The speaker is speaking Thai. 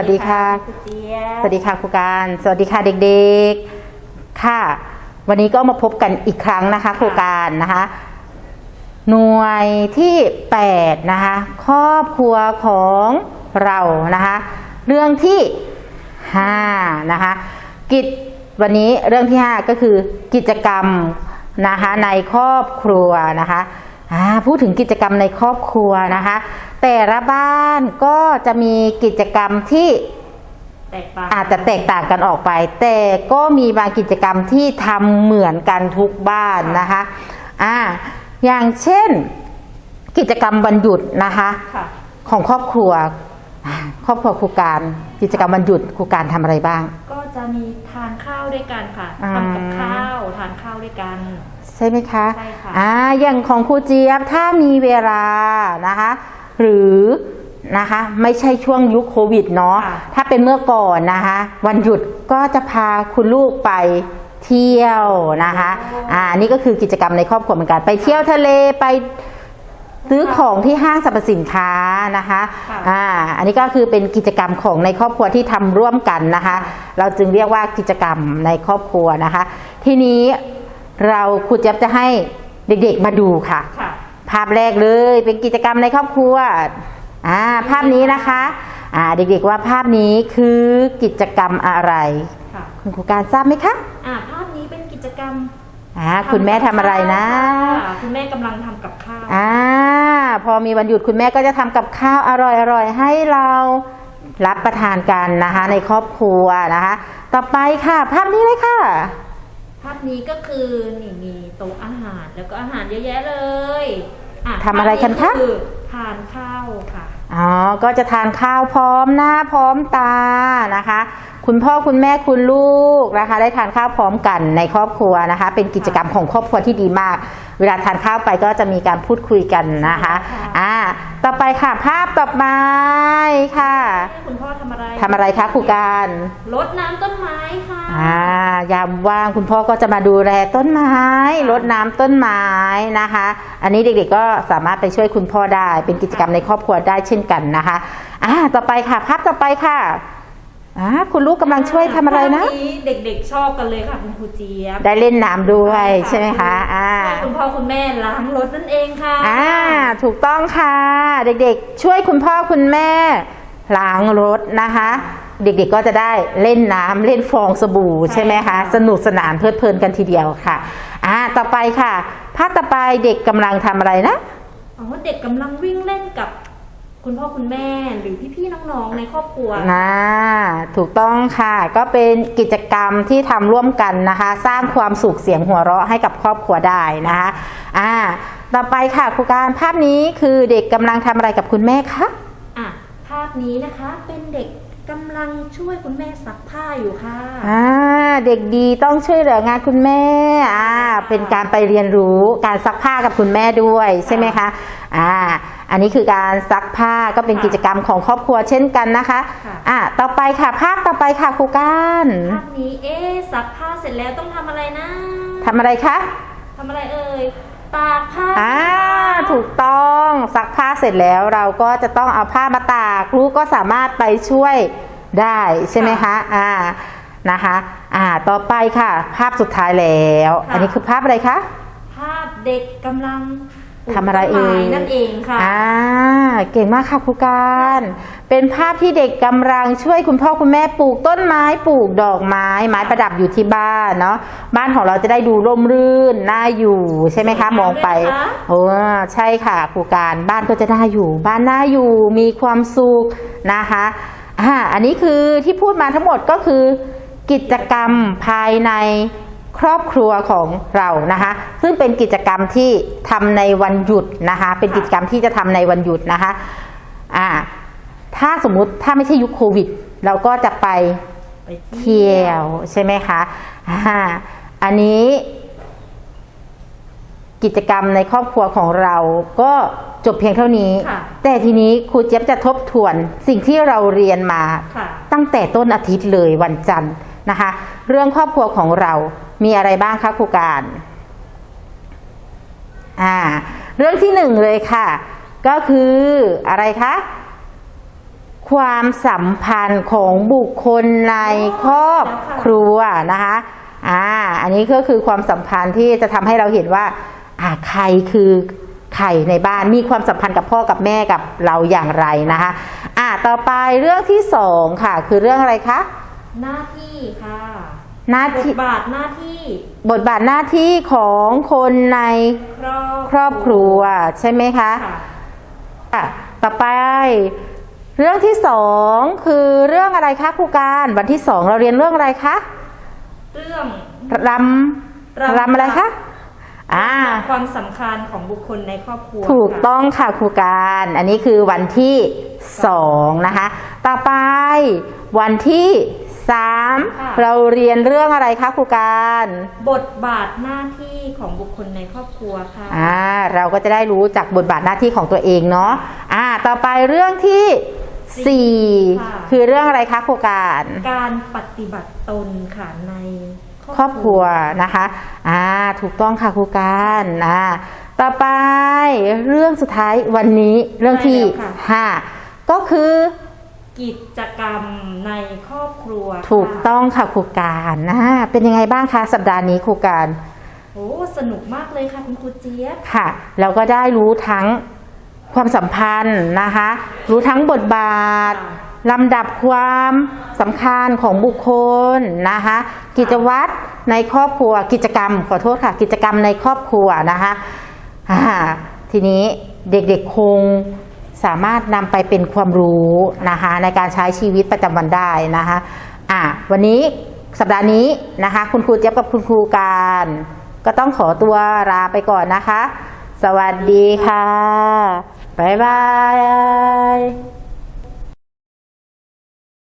สวัสดีค่ะครูเจี๊ยบสวัสดีค่ะครูการ สวัสดีค่ะเด็กๆ ค่ะ วันนี้ก็มาพบกันอีกครั้งนะคะครูการนะคะ หน่วยที่8นะคะ ครอบครัวของเรานะคะ เรื่องที่5นะคะ กิจวันนี้เรื่องที่ 5 ก็คือกิจกรรมนะคะในครอบครัวนะคะอ่า พูดถึงกิจกรรมในครอบครัวนะคะ แต่ละบ้านก็จะมีกิจกรรมที่แตกต่างอาจจะแตกต่างกันออกไป แต่ก็มีบางกิจกรรมที่ทำเหมือนกันทุกบ้านนะคะอ่าอย่างเช่นกิจกรรมวันหยุดนะคะค่ะของครอบครัวอ่าครอบครัวครูการกิจกรรมวันหยุดครูการทำอะไรบ้าง ก็จะมีทานข้าวด้วยกันค่ะอ่าทำกับข้าวทานข้าวด้วยกันใช่ไหมคะใช่ค่ะอ่าอย่างของครูเจี๊ยบถ้ามีเวลานะคะ หรือนะคะไม่ใช่ช่วงยุคโควิดเนาะค่ะถ้าเป็นเมื่อก่อนนะคะ วันหยุดก็จะพาคุณลูกไปเที่ยวนะคะอ่านี่ก็คือกิจกรรมในครอบครัวเหมือนกันไปเที่ยวทะเลไปซื้อของที่ห้างสรรพสินค้านะคะค่ะ อ่าอันนี้ก็คือเป็นกิจกรรมของในครอบครัวที่ทำร่วมกันนะคะ เราจึงเรียกว่ากิจกรรมในครอบครัวนะคะ ทีนี้ เราครูเจี๊ยบจะให้เด็กๆมาดูค่ะค่ะ ภาพแรกเลยเป็นกิจกรรมในครอบครัวอ่าภาพนี้นะคะอ่าเด็กๆว่าภาพนี้คือกิจกรรมอะไรค่ะคุณครูการทราบไหมคะอ่าภาพนี้เป็นกิจกรรมอ่าคุณแม่ทำอะไรนะค่ะคุณแม่กำลังทำกับข้าวอ่าพอมีวันหยุดคุณแม่ก็จะทำกับข้าวอร่อยๆให้เรารับประทานกันนะคะในครอบครัวนะคะ ต่อไปค่ะ ภาพนี้เลยค่ะ ภาพนี้ก็คือนี่มีโต๊ะอาหารแล้วก็อาหารเยอะแยะเลยอะทำอะไรกันคะ ภาพคือทานข้าวค่ะ อ๋อ ก็จะทานข้าวพร้อมหน้าพร้อมตานะคะ คุณพ่อคุณแม่คุณลูกนะคะ ได้ทานข้าวพร้อมกันในครอบครัวนะคะ เป็นกิจกรรมของครอบครัวที่ดีมาก เวลาทานข้าวไปก็จะมีการพูดคุยกันนะคะค่ะอ่าต่อไปค่ะภาพต่อไปค่ะ คุณพ่อทำอะไรทำอะไรคะครูการรดน้ำต้นไม้ค่ะอ่ายามว่างคุณพ่อก็จะมาดูแลต้นไม้รดน้ำต้นไม้นะคะ อันนี้เด็กๆก็สามารถไปช่วยคุณพ่อได้ เป็นกิจกรรมในครอบครัวได้เช่นกันนะคะอ่าต่อไปค่ะภาพต่อไปค่ะ อ่าคุณลูกกำลังช่วยทำอะไรนะ ภาพนี้เด็กๆชอบกันเลยค่ะคุณครูเจี๊ยบได้เล่นน้ำด้วยใช่ไหมคะอ่า ช่วยคุณพ่อคุณแม่ล้างรถนั่นเองค่ะ อ่าถูกต้องค่ะ เด็กๆ ช่วยคุณพ่อคุณแม่ล้างรถนะคะ เด็กๆก็จะได้เล่นน้ำเล่นฟองสบู่ใช่ไหมคะสนุกสนานเพลิดเพลินกันทีเดียวค่ะอ่าต่อไปค่ะภาพต่อไปเด็กกำลังทำอะไรนะ อ๋อเด็กกำลังวิ่งเล่นกับ คุณพ่อคุณแม่หรือพี่ๆน้องๆในครอบครัวอ่าถูกต้องค่ะ ก็เป็นกิจกรรมที่ทำร่วมกันนะคะ สร้างความสุขเสียงหัวเราะให้กับครอบครัวได้นะคะอ่าต่อไปค่ะครูการภาพนี้คือเด็กกำลังทำอะไรกับคุณแม่คะอะภาพนี้นะคะเป็นเด็ก กำลังช่วยคุณแม่ซักผ้าอยู่ค่ะ อ่าเด็กดีต้องช่วยเหลืองานคุณแม่อ่าเป็นการไปเรียนรู้การซักผ้ากับคุณแม่ด้วยใช่ไหมคะอ่าอันนี้คือการซักผ้าก็เป็นค่ะกิจกรรมของครอบครัวเช่นกันนะคะค่ะ อ่าต่อไปค่ะภาพต่อไปค่ะครูการภาพนี้เอ๊ะซักผ้าเสร็จแล้วต้องทำอะไรนะทำอะไรคะทำอะไรเอ่ย ตากผ้าอ่าถูกต้องซักผ้าเสร็จแล้วเราก็จะต้องเอาผ้ามาตากลูกก็สามารถไปช่วยได้ใช่ไหมคะอ่านะคะอ่าต่อไปค่ะ ภาพสุดท้ายแล้ว อันนี้คือภาพอะไรคะภาพเด็กกำลังปลูก ทำอะไรเอ่ยต้นไม้นั่นเองค่ะอ่าเก่งมากค่ะครูการ เป็นภาพที่เด็กกำลังช่วยคุณพ่อคุณแม่ปลูกต้นไม้ปลูกดอกไม้ ไม้ประดับอยู่ที่บ้านเนาะบ้านของเราจะได้ดูร่มรื่นน่าอยู่ใช่ไหมคะสวยงามมองไปด้วยนะคะโอ้ใช่ค่ะครูการบ้านก็จะน่าอยู่ บ้านน่าอยู่มีความสุขนะคะอ่าอันนี้คือที่พูดมาทั้งหมดก็คือกิจกรรมภายใน ครอบครัวของเรานะคะ ซึ่งเป็นกิจกรรมที่ทำในวันหยุดนะคะ เป็นกิจกรรมที่จะทำในวันหยุดนะคะอ่าถ้าสมมุติถ้าไม่ใช่ยุคโควิด เราก็จะไปไปเที่ยวใช่ไหมคะอ่าอันนี้กิจกรรมในครอบครัวของเราก็จบเพียงเท่านี้ค่ะแต่ทีนี้ครูเจี๊ยบจะทบทวนสิ่งที่เราเรียนมาค่ะตั้งแต่ต้นอาทิตย์เลยวันจันทร์นะคะ เรื่องครอบครัวของเรา มีอะไรบ้างคะครูการอ่าเรื่องที่หนึ่งเลยค่ะ ก็คืออะไรคะความสัมพันธ์ของบุคคลในครอบครัวนะคะอ่าอันนี้ก็คือความสัมพันธ์ที่จะทำให้เราเห็นว่าอ่าใครคือใครในบ้านมีความสัมพันธ์กับพ่อกับแม่กับเราอย่างไรนะคะอ่าต่อไปเรื่องที่สองค่ะ คือเรื่องอะไรคะหน้าที่ค่ะ หน้าบทที่ บาทหน้าที่บทบาทหน้าที่ของคนในครอบครอบครัวใช่ไหมคะ ค่ะค่ะต่อไป เรื่องที่สองคือเรื่องอะไรคะครูการวันที่สองเราเรียนเรื่องอะไรคะเรื่องรำรำอะไรคะอ่า ความสำคัญของบุคคลในครอบครัวถูกค่ะต้องค่ะครูการ อันนี้คือวันที่สองนะคะ ต่อไปวันที่ สามเราเรียนเรื่องอะไรคะครูการ บทบาทหน้าที่ของบุคคลในครอบครัวค่ะ อ่าเราก็จะได้รู้จากบทบาทหน้าที่ของตัวเองเนาะอ่า ต่อไปเรื่องที่สี่ค่ะ คือเรื่องอะไรคะครูการ การปฏิบัติตนค่ะในครอบครัวนะคะ อ่า ถูกต้องค่ะครูการอ่าต่อไปเรื่องสุดท้ายวันนี้เรื่องที่ห้าก็คือ กิจกรรมในครอบครัวถูกค่ะต้องค่ะครูการนะเป็นยังไงบ้างคะสัปดาห์นี้ครูการโอ้สนุกมากเลยค่ะคุณครูเจี๊ยบค่ะ เราก็ได้รู้ทั้งความสัมพันธ์นะคะ รู้ทั้งบทบาทลำดับความสำคัญของบุคคลนะคะ กิจวัตรในครอบครัวกิจกรรม ขอโทษค่ะ กิจกรรมในครอบครัวนะคะอ่าทีนี้เด็กๆคง สามารถนำไปเป็นความรู้นะคะในการใช้ชีวิตประจำวันได้นะคะอะวันนี้สัปดาห์นี้นะคะคุณครูเจี๊ยบกับคุณครูการ ก็ต้องขอตัวลาไปก่อนนะคะ สวัสดีค่ะ บ๊ายบาย